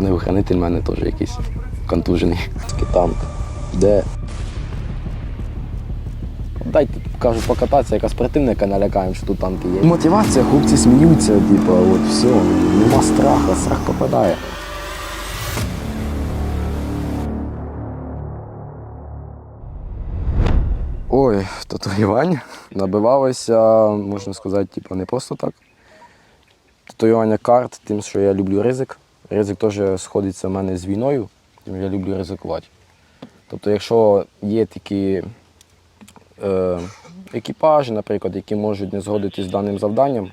Ангел-хранитель в мене теж якийсь контужений. Такий танк. Де? Дайте, кажу, покататися, якась противника налякаємо, що тут танки є. Мотивація, хлопці сміються, типу, от все, нема страху, страх попадає. Ой, татуювання набивалося, можна сказати, типу, не просто так. Татуювання карт, тим, що я люблю ризик. Ризик теж сходиться в мене з війною, тим я люблю ризикувати. Тобто, якщо є такі е, екіпажі, наприклад, які можуть не згодитись з даним завданням,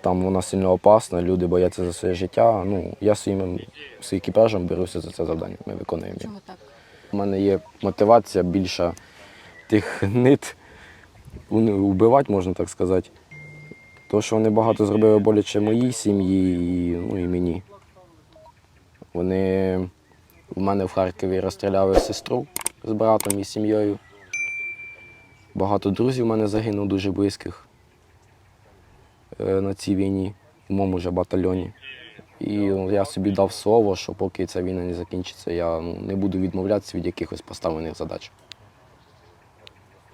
там вона сильно опасна, люди бояться за своє життя. Ну, я своїм, екіпажем беруся за це завдання, ми виконуємо. Чому так? У мене є мотивація більша тих нит вбивати, можна так сказати. Тому що вони багато зробили боляче моїй сім'ї і, ну, і мені. Вони в мене в Харкові розстріляли сестру з братом і сім'єю. Багато друзів в мене загинуло дуже близьких е, на цій війні, в моєму вже батальйоні. І я собі дав слово, що поки ця війна не закінчиться, я ну, не буду відмовлятися від якихось поставлених задач.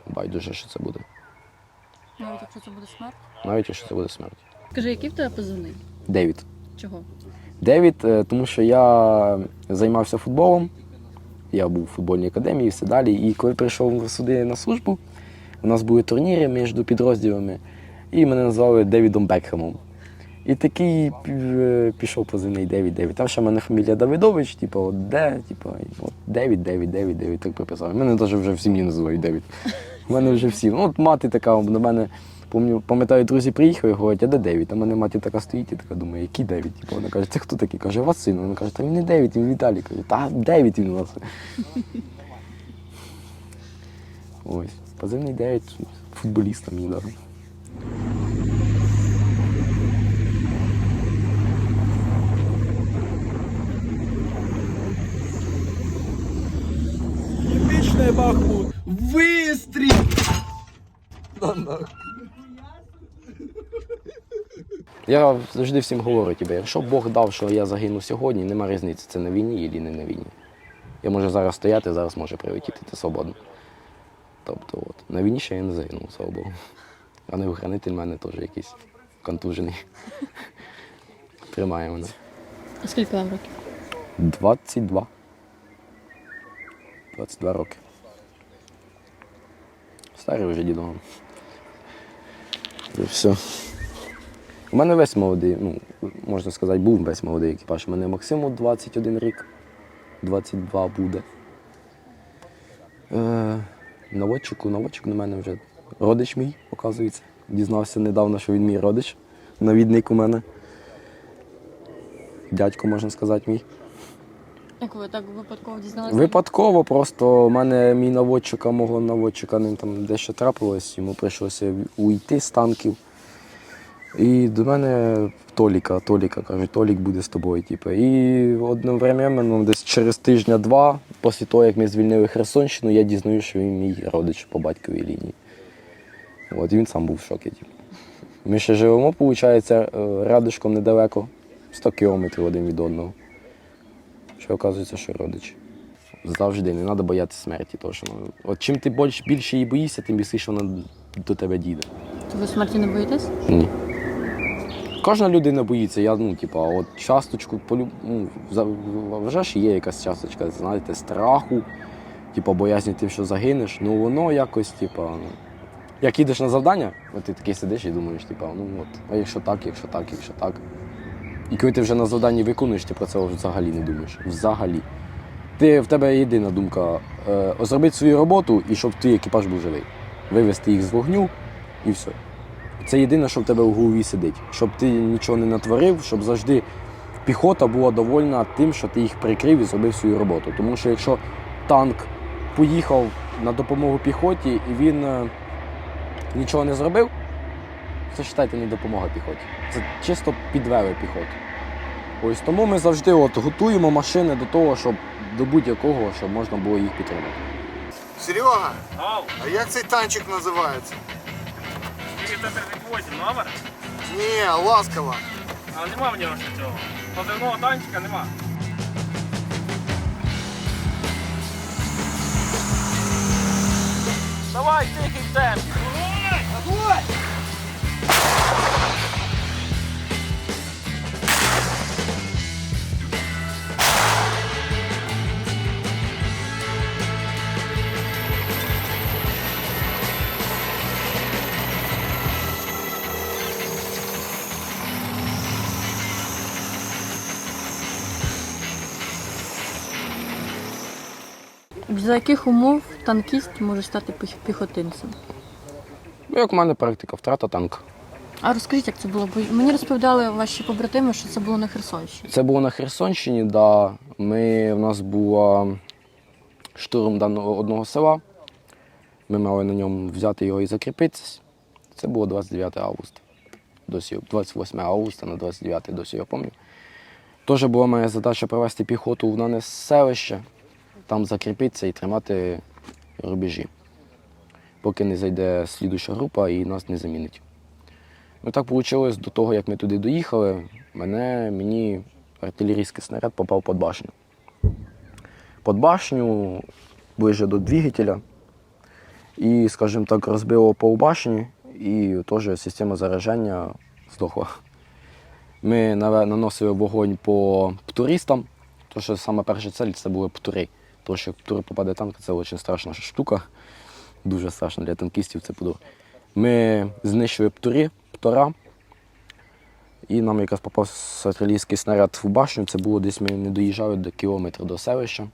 Байдуже, що це буде. Навіть якщо це буде смерть. Навіть якщо це буде смерть. Скажи, який в тебе позивний? Девід. Чого? Девід, е, тому що я займався футболом, я був у футбольній академії і все далі. І коли прийшов сюди на службу, у нас були турніри між підрозділами, і мене назвали Девідом Бекхемом. І такий е, пішов позивний Девід Девід. Там ще в мене фамілія Давидович, типу, от де, типу, от Девід, Девід, Девід, Девід, так приписав. Мене навіть вже в сім'ї називають Девід. У мене вже всі. Ну, от мати така до мене. Пам'ятаю, друзі приїхали, говорять, а де Девід? А мене маті така стоїть і така думає, який Девід? Типу, вона каже, це хто такий? Каже, вас син. Вона каже, та він не Девід, він Віталій. Каже, та Девід він у вас. Ось, позивний Девід, футболіста мені дали. Типичный Бахмут. Выстрел! На нахуй. Я завжди всім говорю, тебе, якщо Бог дав, що я загину сьогодні, нема різниці, це на війні і не на війні. Я можу зараз стояти, зараз може прилетіти, це свободно. Тобто, от, на війні ще я не загинув, слава Богу. А не хранитель в мене теж якийсь контужений. Тримає мене. А скільки вам років? 22. 22 роки. Старий вже дідом. І все. У мене весь молодий, ну, можна сказати, був весь молодий екіпаж. У мене Максиму 21 рік, 22 буде. Е, наводчику, наводчик на мене вже родич мій, оказується. Дізнався недавно, що він мій родич, навідник у мене. Дядько, можна сказати, мій. Як ви так випадково дізналися? Випадково просто у мене мій наводчика, мого наводчика ним там дещо трапилось, йому прийшлося уйти з танків. І до мене Толіка, Толіка кажуть, Толік буде з тобою. Типу. І одновременно, десь через тижня-два, після того, як ми звільнили Херсонщину, я дізнаюся, що він мій родич по батьковій лінії. От, і він сам був в шокі. Типу. Ми ще живемо, виходить, рядишком недалеко, 100 кілометрів один від одного. Що оказується, що родичі. Завжди не треба боятися смерті. Тому що, ну, от чим ти більш, більше її боїшся, тим більше вона до тебе дійде. То ви смерті не боїтесь? Ні. Кожна людина боїться. Я, ну, типа, от часточку полю... ну, вже ж є якась часточка, знаєте, страху, типа, боязні тим, що загинеш. Ну воно якось, типа, ну, як їдеш на завдання, от ти такий сидиш і думаєш, типа, ну от, а якщо так, якщо так, якщо так. І коли ти вже на завданні виконуєш, ти про це взагалі не думаєш. Взагалі. Ти, в тебе єдина думка е, зробити свою роботу і щоб твій екіпаж був живий. Вивести їх з вогню і все. Це єдине, що в тебе в голові сидить. Щоб ти нічого не натворив, щоб завжди піхота була довольна тим, що ти їх прикрив і зробив свою роботу. Тому що якщо танк поїхав на допомогу піхоті і він е, нічого не зробив, це вважайте не допомога піхоті. Це чисто підвели піхоту. Ось тому ми завжди от готуємо машини до того, щоб до будь-якого, щоб можна було їх підтримати. Серега, а як цей танчик називається? 438 номер, Ні, ласкава. а нема в нього ще цього. позивного танчика нема. Давай, тихий темп. За яких умов танкіст може стати піхотинцем? Ну, як в мене практика, втрата танка. А розкажіть, як це було? Бо мені розповідали ваші побратими, що це було на Херсонщині. Це було на Херсонщині, да. Ми, у нас був штурм даного одного села. Ми мали на ньому взяти його і закріпитися. Це було 29 августа. Досі 28 августа на 29 досі я пам'ятаю. Теж була моя задача провести піхоту в дане селище, там закріпитися і тримати рубежі, поки не зайде слідуща група і нас не замінить. Ну так вийшло до того, як ми туди доїхали, мене, мені артилерійський снаряд попав під башню. Під башню ближче до двигателя. І, скажімо так, розбило полбашні, і теж система зараження здохла. Ми наносили вогонь по птуристам, тому що саме перша цель це були птури. Тому що як попаде танк, це дуже страшна штука. Дуже страшно для танкістів це птур. Ми знищили птурі, птора, і нам якраз попав артилерійський снаряд в башню. Це було десь ми не доїжджали до кілометра до селища.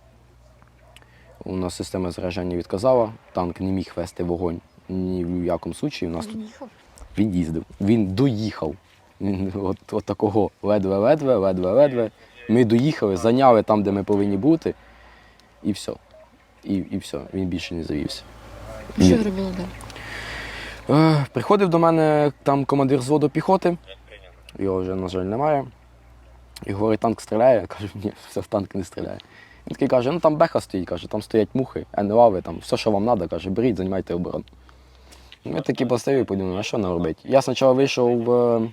У нас система зараження відказала, танк не міг вести вогонь ні в якому случаї. У нас тут він їздив, він доїхав. От, от такого ледве-ледве, ледве-ледве. Ми доїхали, зайняли там, де ми повинні бути, і все. І, і все, він більше не завівся. Що ви робили далі? Е, Приходив до мене там командир взводу піхоти, його вже, на жаль, немає. І говорить, танк стріляє. Я кажу, ні, все в танк не стріляє. Він такий каже, ну там беха стоїть, каже, там стоять мухи, енлави, там все, що вам треба, каже, беріть, займайте оборону. Ми такі поставили, подумали, а що нам робити? Я спочатку вийшов е,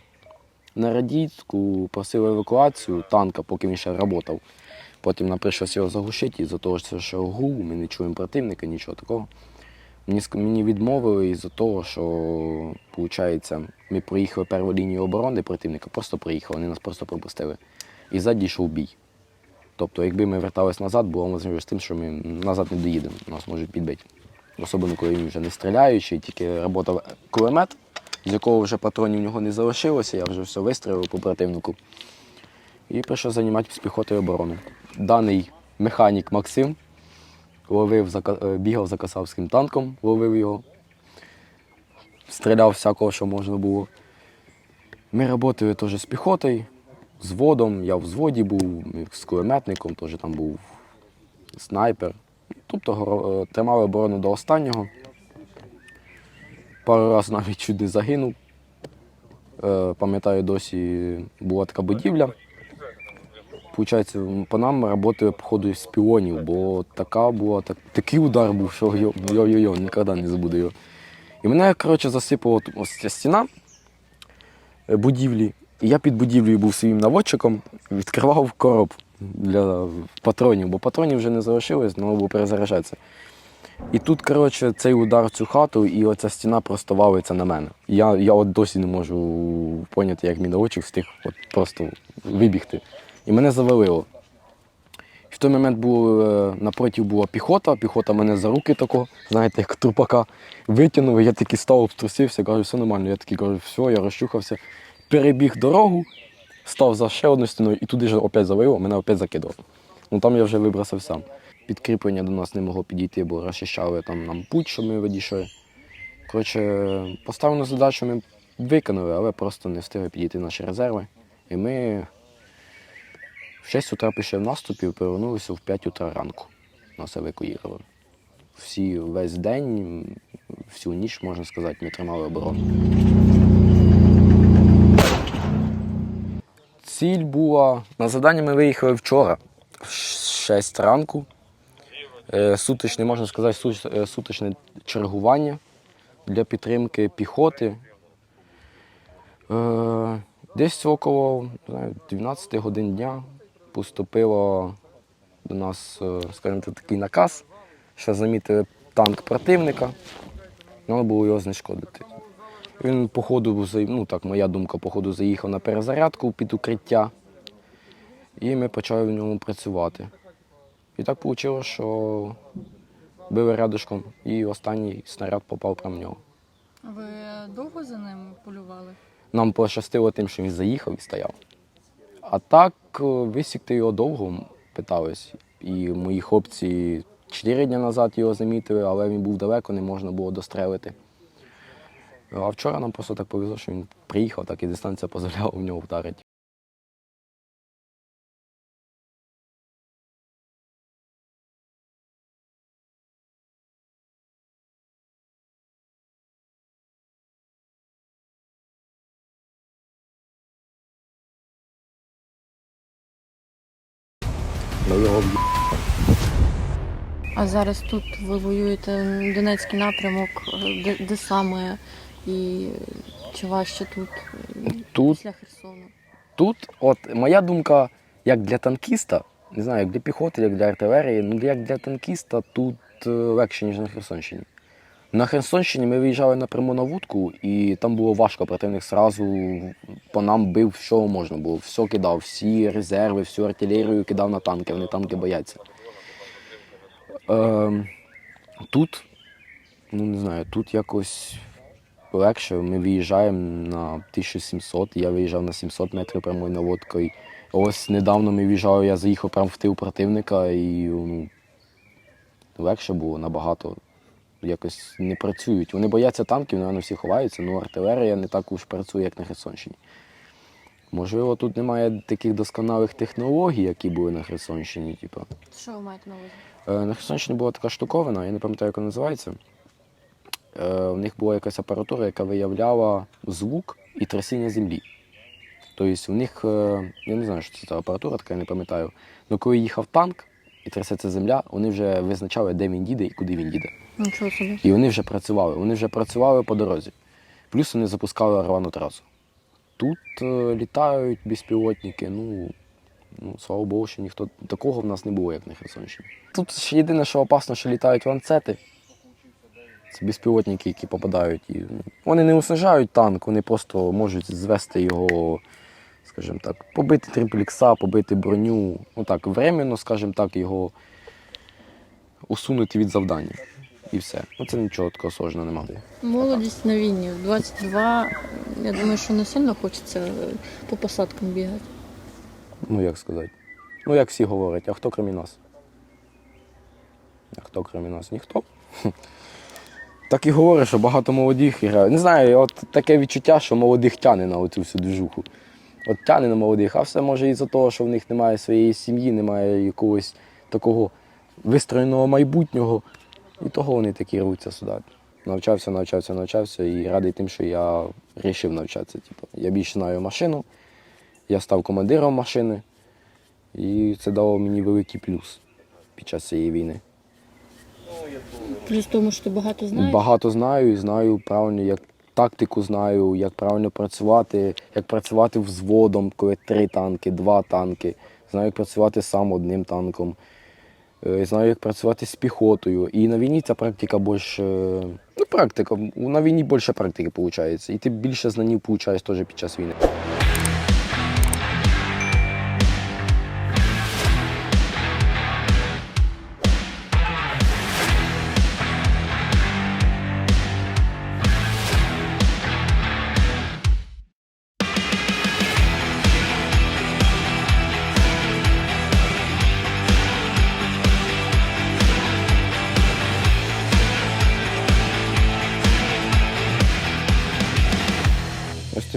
на радійську, просив евакуацію танка, поки він ще працював. Потім нам прийшлося його заглушити, із-за того, що гул, ми не чуємо противника, нічого такого. Мені, відмовили із-за того, що виходить, ми проїхали перву лінію оборони противника, просто проїхали, вони нас просто пропустили. І ззаді йшов бій. Тобто, якби ми вертались назад, було можливо з тим, що ми назад не доїдемо, нас можуть підбити. Особливо, коли він вже не стріляючий, тільки працював кулемет, з якого вже патронів в нього не залишилося, я вже все вистрілив по противнику. І прийшов займати з піхотою оборону. Даний механік Максим ловив е, бігав за касавським танком, ловив його, стріляв всякого, що можна було. Ми працювали теж з піхотою, з водом, я в взводі був, з кулеметником, теж там був снайпер. Тобто е, тримали оборону до останнього. Пару разів навіть чуть загинув. Е, Пам'ятаю, досі була така будівля. Получається, по нам працювали, походу, з піонів, бо така була, так, такий удар був, що йо- йо-йо-йо, ніколи не забуду його. І мене, коротше, засипала ось ця стіна е, будівлі. І я під будівлею був своїм наводчиком, відкривав короб для патронів, бо патронів вже не залишилось, треба було перезаряджатися. І тут, коротше, цей удар в цю хату, і оця стіна просто валиться на мене. Я, я от досі не можу поняти, як мій наводчик встиг от просто вибігти. І мене завалило. В той момент був, е, напротив була піхота, піхота мене за руки тако, знаєте, як трупака витягнули, я такий став, обтрусився, кажу, все нормально. Я такий кажу, все, я розчухався, перебіг дорогу, став за ще одну стіною і туди ж опять завалило, мене опять закидало. Ну там я вже вибрався сам. Підкріплення до нас не могло підійти, бо розчищали там нам путь, щоб ми відійшли. Коротше, поставлену задачу ми виконали, але просто не встигли підійти наші резерви. І ми в 6 утра пішли в наступ і повернулися в 5 утра ранку. Нас евакуїрували. Всі весь день, всю ніч, можна сказати, ми тримали оборону. Ціль була. На завдання ми виїхали вчора, в 6 ранку. Е, Сутичне, можна сказати, е, сутичне чергування для підтримки піхоти. Е, Десь около знаю, 12 годин дня поступило до нас, е, скажімо такий наказ, що замітили танк противника, треба було його знешкодити. Він, по ходу, ну так, моя думка, по ходу заїхав на перезарядку під укриття, і ми почали в ньому працювати. І так вийшло, що били рядышком, і останній снаряд попав прямо в нього. Ви довго за ним полювали? Нам пощастило тим, що він заїхав і стояв. А так е, висікти його довго питались. І мої хлопці чотири дні назад його замітили, але він був далеко, не можна було дострелити. А вчора нам просто так повезло, що він приїхав, так і дистанція дозволяла в нього вдарити. А зараз тут ви воюєте Донецький напрямок, де, де саме і чи важче тут Тут після Херсону? Тут, от моя думка, як для танкіста, не знаю, як для піхоти, як для артилерії, ну як для танкіста тут е, легше, ніж на Херсонщині. На Херсонщині ми виїжджали напряму на вудку, і там було важко. Противник сразу по нам бив, що можна було. Все кидав, всі резерви, всю артилерію кидав на танки, вони танки бояться. Е, тут, ну не знаю, тут якось легше. Ми виїжджаємо на 1700, я виїжджав на 700 метрів прямою наводкою. Ось недавно ми виїжджали, я заїхав прямо в тил противника і ну, легше було набагато. Якось не працюють. Вони бояться танків, напевно, всі ховаються, але артилерія не так уж працює, як на Херсонщині. Можливо, тут немає таких досконалих технологій, які були на Херсонщині. Типу. Що ви маєте на увазі? Е, На Херсонщині була така штуковина, я не пам'ятаю, як вона називається. Е, В них була якась апаратура, яка виявляла звук і трясіння землі. Тобто, у них, е, я не знаю, що це за апаратура, така я не пам'ятаю. Але коли їхав танк і трясеться земля, вони вже визначали, де він їде і куди він їде. Нічого собі. І вони вже працювали. Вони вже працювали по дорозі. Плюс вони запускали рвану трасу. Тут е, літають безпілотники, ну, ну, слава Богу, що ніхто такого в нас не було, як на Херсонщині. Тут ще єдине, що опасно, що літають ланцети. Це безпілотники, які попадають. І, ну, вони не уснижають танк, вони просто можуть звести його, скажімо так, побити триплекса, побити броню. Ну так, временно, скажімо так, його усунути від завдання. І все. Ну це нічого такого сложного немає. Молодість на війні. 22, я думаю, що не сильно хочеться по посадкам бігати. Ну як сказати? Ну як всі говорять, а хто крім нас? А хто крім нас? Ніхто. Так і говорить, що багато молодих грають. Не знаю, от таке відчуття, що молодих тяне на оцю всю движуху. От тяне на молодих, а все може із-за того, що в них немає своєї сім'ї, немає якогось такого вистроєного майбутнього. І того вони такі рвуться сюди. Навчався, навчався, навчався і радий тим, що я вирішив навчатися. Типу, я більше знаю машину, я став командиром машини, і це дало мені великий плюс під час цієї війни. Плюс тому, що ти багато знаєш. Багато знаю і знаю правильно, як тактику знаю, як правильно працювати, як працювати взводом, коли три танки, два танки. Знаю, як працювати сам одним танком. Е, Знаю, як працювати з піхотою. І на війні ця практика більше. Ну, практика. На війні більше практики виходить. І ти більше знань получаєш теж під час війни.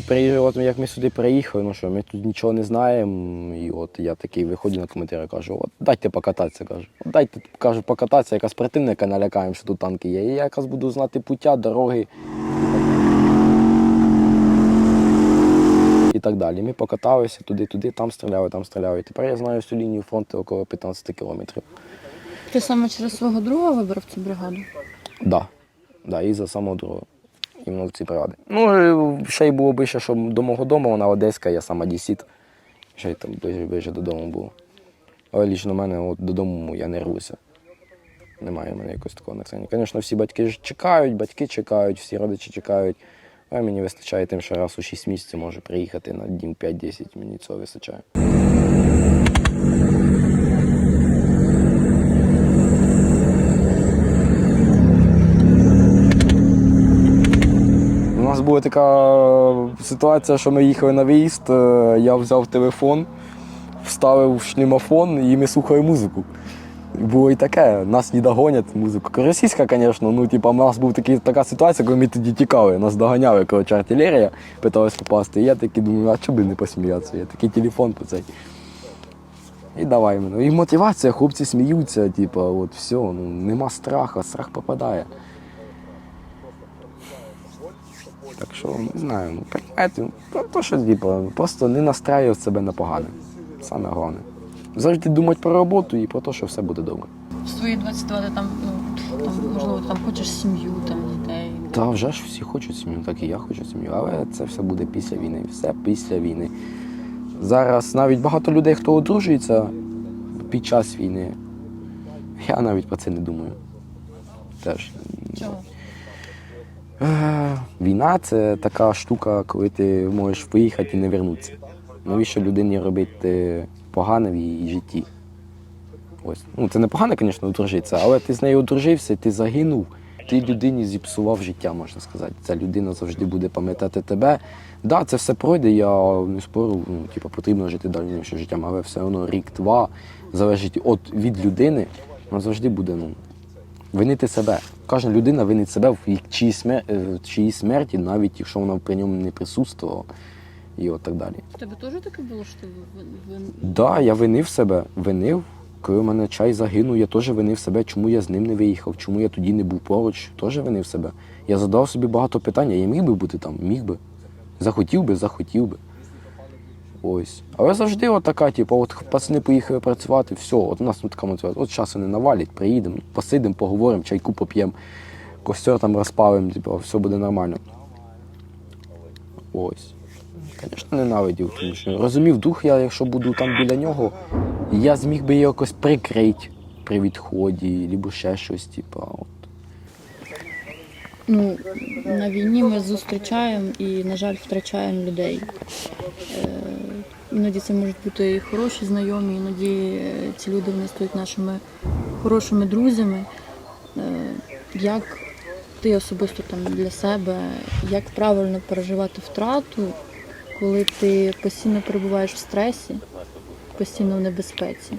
Приїжджав, як ми сюди приїхали, ну що, ми тут нічого не знаємо. І от я такий виходжу на коментарі, кажу, от дайте покататися, кажу. Дайте кажу, покататися, якась противника налякаємо, що тут танки є. І я якраз буду знати пуття, дороги. І так далі. Ми покаталися туди-туди, там стріляли, там стріляли. І тепер я знаю всю лінію фронту около 15 кілометрів. Ти саме через свого друга вибрав цю бригаду? Да. Да, і за самого другого. Іменно в ці бригади. Ну, е, ще й було ближче, що до мого дому, вона одеська, я сам одесіт. Ще й там ближче, ближче додому було. Але лічно в мене от, додому я не рвуся. Немає в мене якогось такого натхнення. Звісно, всі батьки ж чекають, батьки чекають, всі родичі чекають. А мені вистачає тим, що раз у 6 місяців може приїхати на дім 5-10, мені цього вистачає. Була така ситуація, що ми їхали на виїзд, е, я взяв телефон, вставив шлемофон і ми слухали музику. Було і таке, нас не догонять музику. Російська, звісно, ну типа, у нас була така ситуація, коли ми тоді тікали, нас доганяли, коротше, артилерія, питалась попасти. І я такий думаю, а чого би не посміятися? Я такий телефон по цей. І давай мене. І мотивація, хлопці сміються, типа, от все, ну нема страха, страх попадає. Так що, не знаю, ну, приймайте, ну, то, що, типа, просто не настраювати себе на погане. Саме головне. Завжди думати про роботу і про те, що все буде добре. В свої 22 ти там, ну, там, можливо, там хочеш сім'ю, там, дітей. Та вже ж всі хочуть сім'ю, так і я хочу сім'ю, але це все буде після війни. Все після війни. Зараз навіть багато людей, хто одружується під час війни. Я навіть про це не думаю. Теж. Чого? Війна це така штука, коли ти можеш виїхати і не вернутися. Навіщо людині робити погане в її житті? Ось. Ну, це не погано, звісно, одружитися, але ти з нею одружився, ти загинув, ти людині зіпсував життя, можна сказати. Ця людина завжди буде пам'ятати тебе. Так, да, це все пройде, я не спорю, ну, типу, потрібно жити далі життям, але все одно рік-два залежить від людини, вона завжди буде ну, винити себе. Кожна людина винить себе в чиїй смер... е, в чиїй смерті, навіть якщо вона при ньому не присутствувала, і от так далі. В тебе теж таке було, що ти ви, ви, Да, я винив себе, винив. Коли у мене чай загинув, я теж винив себе, чому я з ним не виїхав, чому я тоді не був поруч, теж винив себе. Я задав собі багато питань, я міг би бути там, міг би. Захотів би, захотів би. Ось. Але завжди от така, типу, от пацани поїхали працювати, все, от у нас тут така мотивація. От часу не навалять, приїдемо, посидимо, поговоримо, чайку поп'ємо, костер там розпалимо, типу, все буде нормально. Ось. Звісно, ненавидів, тому що розумів дух, я, якщо буду там біля нього, я зміг би його якось прикрити при відході, або ще щось, типу. От. Ну, на війні ми зустрічаємо і, на жаль, втрачаємо людей. Е, іноді це можуть бути і хороші знайомі, іноді е, ці люди вони стають нашими хорошими друзями. Е, як ти особисто там для себе, як правильно переживати втрату, коли ти постійно перебуваєш в стресі, постійно в небезпеці?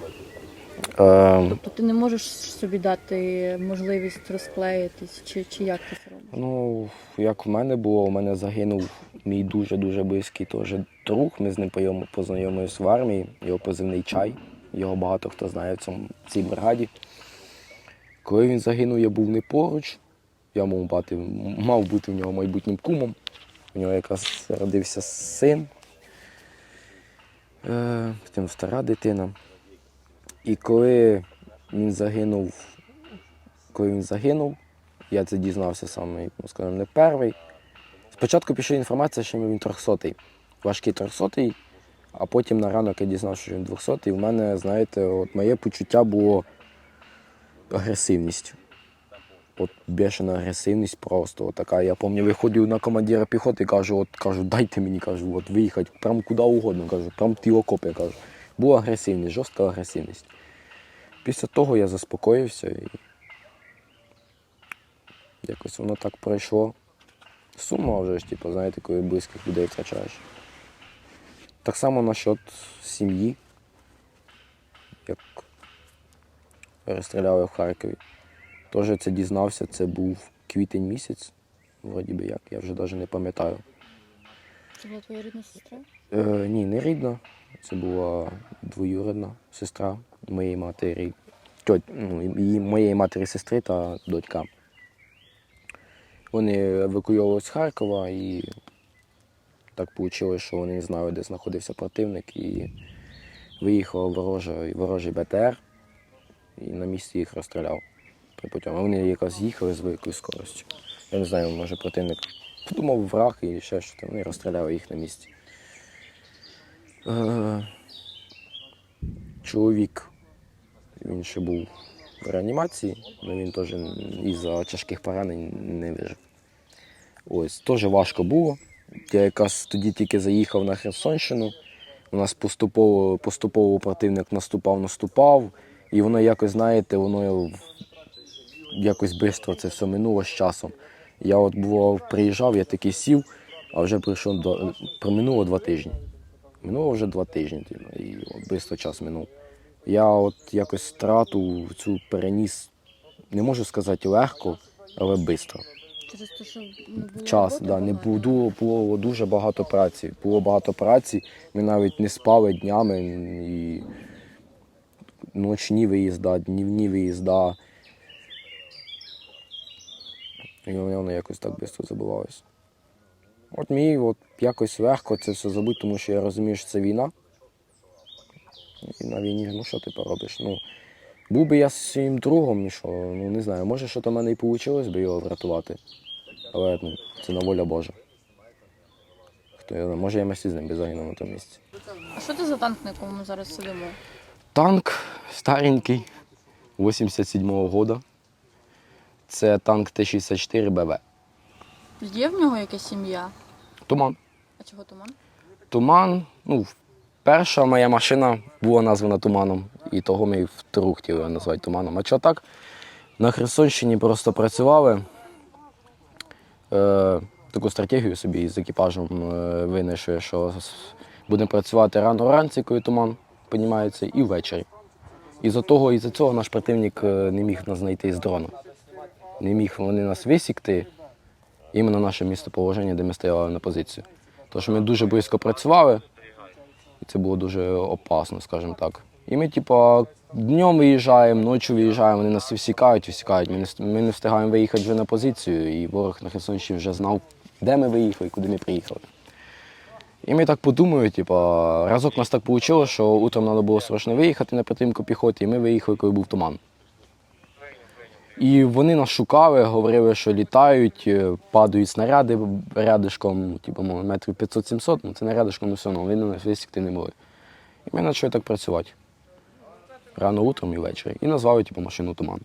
Е, Тобто ти не можеш собі дати можливість розклеїтись, чи, чи як ти це робиш? Ну, як в мене було, у мене загинув мій дуже-дуже близький теж друг. Ми з ним познайомились в армії, його позивний чай. Його багато хто знає в цьому цій бригаді. Коли він загинув, я був не поруч. Я мав бути, мав бути в нього майбутнім кумом. У нього якраз родився син. Е, потім стара дитина. І коли він загинув, коли він загинув, я це дізнався саме, як ми скажемо, не перший. Спочатку пішла інформація, що він 300-й, важкий 300-й, а потім на ранок я дізнався, що він 200-й. У мене, знаєте, от моє почуття було агресивність. От бешена агресивність просто така. Я пам'ятаю, виходив на командира піхоти і кажу, от кажу, дайте мені, кажу, от виїхати, прям куди угодно, кажу, прям ті окопи, кажу. Була агресивність, жорстка агресивність. Після того я заспокоївся і якось воно так пройшло. Сума вже ж, типу, знаєте, коли близьких людей втрачаєш. Так само насчет сім'ї, як розстріляли в Харкові. Теж це дізнався, це був квітень місяць, вроді би як, я вже навіть не пам'ятаю. Це була твоя рідна сестра? Е, ні, не рідна. Це була двоюрідна сестра моєї матері, тьоть, ну, її, моєї матері сестри та дочка. Вони евакуйовувалися з Харкова і так вийшло, що вони знали, де знаходився противник, і виїхав ворожий, ворожий БТР і на місці їх розстріляв при путям. Вони якраз їхали з великою скоростю. Я не знаю, може противник Подумав враг і ще що там, і розстріляв їх на місці. Е, чоловік, він ще був реанімації, але він теж із-за тяжких поранень не вижив. Ось, теж важко було. Я якраз тоді тільки заїхав на Херсонщину. У нас поступово, поступово противник наступав, наступав, і воно якось, знаєте, воно якось швидко це все минуло з часом. Я от бував, приїжджав, я такий сів, а вже прийшов до проминуло два тижні. Минуло вже два тижні, типу, і швидко час минув. Я от якось страту цю переніс, не можу сказати легко, але швидко. Через те, що не було Час, роботи да, не багато? було, було дуже багато праці. Було багато праці. Ми навіть не спали днями і ночні виїзда, днівні виїзда. І воно якось так швидко забувалося. От мені от якось легко це все забути, тому що я розумію, що це війна. І на війні, ну що ти поробиш? Ну, був би я зі своїм другом, що, ну не знаю, може, що то в мене і вийшло би його врятувати. Але ну, це на воля Божа. Хто я може я місці з ним би загинув на тому місці. А що це за танк, на якому ми зараз сидимо? Танк старенький, 87-го года. Це танк Т-64 БВ. Є в нього якась сім'я? Туман. А чого туман? Туман. Ну, перша моя машина була названа Туманом, і того ми і втору хотіли назвати Туманом. А що так? На Херсонщині просто працювали. Е, таку стратегію собі з екіпажем е, винайшли, що будемо працювати рано вранці, коли туман піднімається, і ввечері. І за того, і за цього наш противник е, не міг нас знайти з дрону. Не міг вони нас висікти іменно наше місцеположення, де ми стояли на позицію. Що ми дуже близько працювали, це було дуже опасно, скажімо так. І ми, типа, днем виїжджаємо, ночі виїжджаємо, вони нас всікають, всікають. Ми не, ми не встигаємо виїхати вже на позицію, і ворог на Херсонщині вже знав, де ми виїхали, куди ми приїхали. І ми так подумали, типа, разок нас так вийшло, що утром треба було срочно виїхати на підтримку піхоти, і ми виїхали, коли був туман. І вони нас шукали, говорили, що літають, е, падають снаряди рядишком, типу, метрів 500-700, ну це не рядишком, ну все одно, вони нас висікти не могли. І ми почали так працювати. Рано утром і ввечері. І назвали типу, машину туман.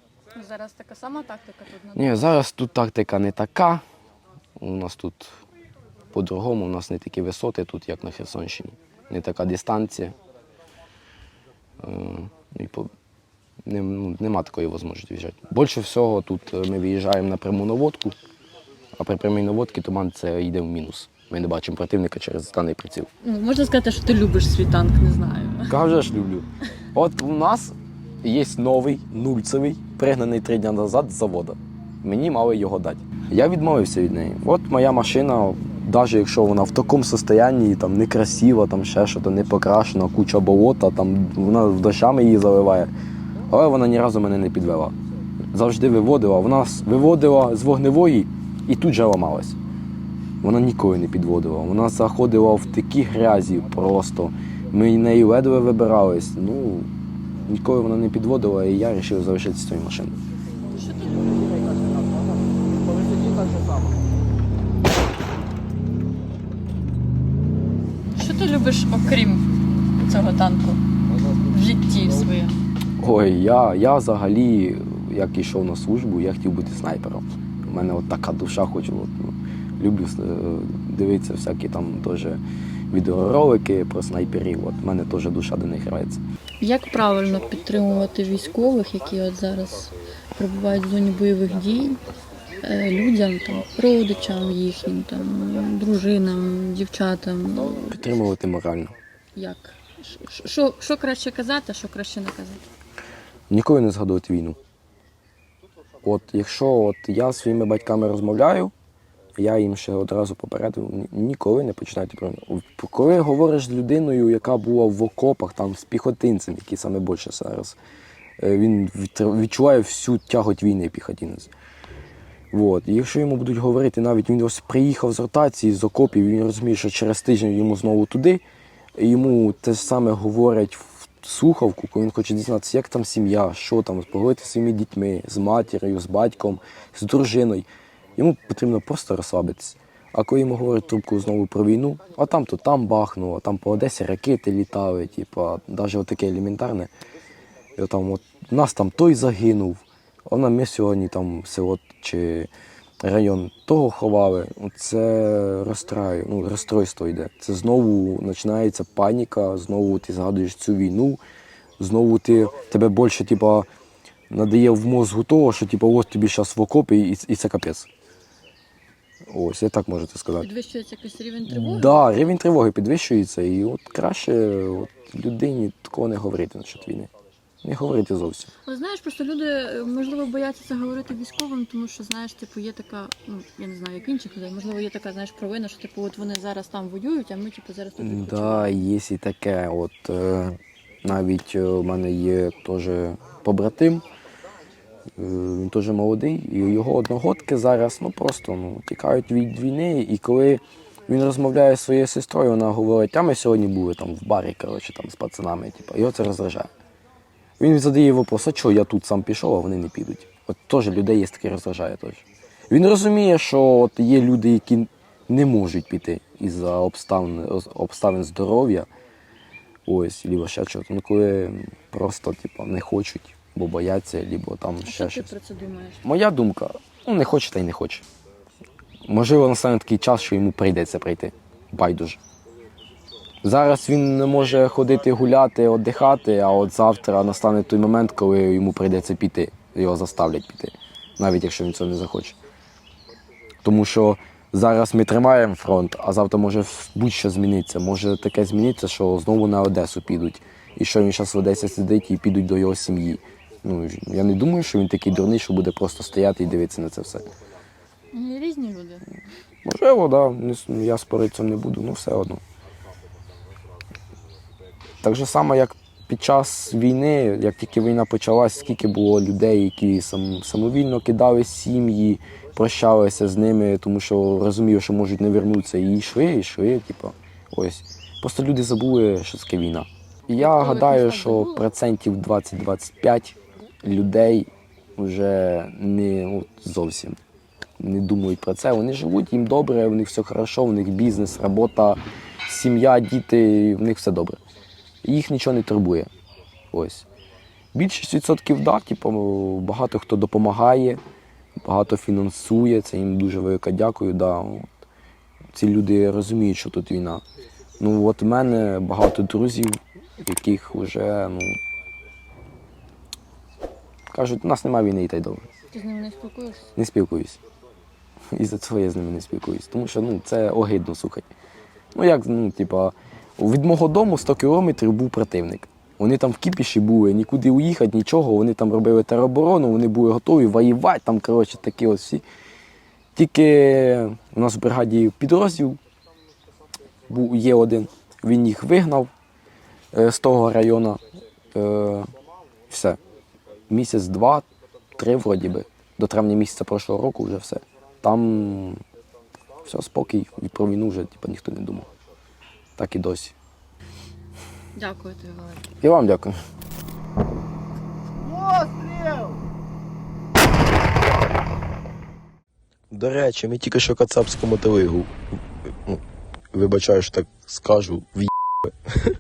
Зараз така сама тактика тут на Ні, зараз тут тактика не така. У нас тут по-другому, у нас не такі висоти тут, як на Херсонщині. Не така дистанція. Е, І нема такої можливості виїжджати. Більше всього тут е, ми виїжджаємо на пряму наводку, а при прямій наводці туман це йде в мінус. Ми не бачимо противника через даний приціл. Ну, можна сказати, що ти любиш свій танк, не знаю. Каже люблю. От у нас є новий нульцевий, пригнаний три дні назад з заводу. Мені мали його дати. Я відмовився від неї. От моя машина, навіть якщо вона в такому стані, там некрасива, там ще що не покрашена, куча болота, там вона дощами її заливає. Але вона ні разу мене не підвела. Завжди виводила. Вона виводила з вогневої і тут же ламалась. Вона ніколи не підводила. Вона заходила в такі грязі просто. Ми нею ледве вибирались. Ну, ніколи вона не підводила, і я вирішив залишитися з цією машиною. Що ти любиш, окрім цього танку? В житті своєму? Ой, я, я взагалі, як йшов на службу, я хотів бути снайпером. У мене от така душа, хочу. От, ну, люблю е, дивитися всякі там теж відеоролики про снайперів. От в мене теж душа до них грається. Як правильно підтримувати військових, які от зараз перебувають в зоні бойових дій, е, людям, там, родичам їхнім, там, дружинам, дівчатам? Підтримувати морально. Як? Що, що краще казати, а що краще не казати? Ніколи не згадувати війну. От якщо от я зі своїми батьками розмовляю, я їм ще одразу попередив, ніколи не починайте про війну. Коли говориш з людиною, яка була в окопах, там з піхотинцем, який саме більше зараз, е, він відчуває всю тяготь війни піхотинець. От. І якщо йому будуть говорити, навіть він ось приїхав з ротації, з окопів, він розуміє, що через тиждень йому знову туди, і йому те ж саме говорять слухавку, коли він хоче дізнатися, як там сім'я, що там, поговорити зі своїми дітьми, з матір'ю, з батьком, з дружиною. Йому потрібно просто розслабитися. А коли йому говорять трубку знову про війну, а там то там бахнуло, там по Одесі ракети літали, типу, навіть таке елементарне. І там, от, нас там той загинув, а на ми сьогодні там село чи район того ховали. Це розстраю, ну, розстройство йде. Це знову починається паніка, знову ти згадуєш цю війну, знову ти тебе більше типа, надає в мозгу того, що типа, ось тобі зараз в окопі і, і це капець. Ось, я так можете сказати. Підвищується якийсь рівень тривоги? Да, рівень тривоги підвищується, і от краще от, людині такого не говорити насчет війни. Не говорити зовсім. Але знаєш, просто люди е, можливо бояться це говорити військовим, тому що знаєш, типу, є така, ну я не знаю, як інших людей, можливо, є така, знаєш, провина, що типу, от вони зараз там воюють, а ми типу зараз тут Да, є і таке. От е, навіть е, у мене є теж побратим. е, Він теж молодий, і його одногодки зараз ну просто ну, тікають від війни. І коли він розмовляє зі своєю сестрою, вона говорить, а ми сьогодні були там в барі, коротше, там з пацанами, типу, його це роздражає. Він задає вопрос, а чого я тут сам пішов, а вони не підуть. От теж людей є таке роздражає теж. Він розуміє, що от є люди, які не можуть піти із-за обставин, обставин здоров'я. Ось, либо ще чого. Ну, коли просто типу, не хочуть, бо бояться, либо там А ще що ти щось. про це думаєш? Моя думка, ну не хоче та й не хоче. Можливо, настане такий час, що йому прийдеться прийти. Байдуже. Зараз він не може ходити гуляти, віддихати, а от завтра настане той момент, коли йому прийдеться піти. Його заставлять піти, навіть якщо він цього не захоче. Тому що зараз ми тримаємо фронт, а завтра може будь-що змінитися. Може таке змінитися, що знову на Одесу підуть. І що він зараз в Одесі сидить і підуть до його сім'ї. Ну, я не думаю, що він такий дурний, що буде просто стояти і дивитися на це все. Різні люди. Можливо, да. Я спорити не буду, ну все одно. Так же само, як під час війни, як тільки війна почалась, скільки було людей, які сам, самовільно кидали сім'ї, прощалися з ними, тому що розуміли, що можуть не вернутися. І йшли, і йшли, типу, ось. Просто люди забули, що таке війна. І я Військових гадаю, що процентів 20-25 людей вже не ну, зовсім не думають про це. Вони живуть, їм добре, у них все хорошо, у них бізнес, робота, сім'я, діти, в них все добре. Їх нічого не турбує. Ось. Більшість відсотків да, типу, багато хто допомагає, багато фінансує, це їм дуже велика дякую. Да. От. Ці люди розуміють, що тут війна. Ну, от в мене багато друзів, яких вже ну, кажуть, у нас немає війни і та й добре Ти з ними не спілкуєшся? не спілкуюсь. І за цього я з ними не спілкуюсь. Тому що ну, це огидно, слухай. Ну як, ну, типа, від мого дому 100 кілометрів був противник. Вони там в кіпіші були, нікуди уїхати, нічого. Вони там робили тероборону, вони були готові воювати, там, коротше, такі ось всі. Тільки у нас в бригаді підрозділ був, є один, він їх вигнав е, з того району. Е, все. Місяць, два, три вроді би. До травня місяця прошлого року вже все. Там все, спокій, і про війну вже типу, ніхто не думав. Так і досі. Дякую тобі, Валерій. І вам дякую. До речі, ми тільки що кацапському телегу. Ну, вибачаю, що так скажу, в'їбали.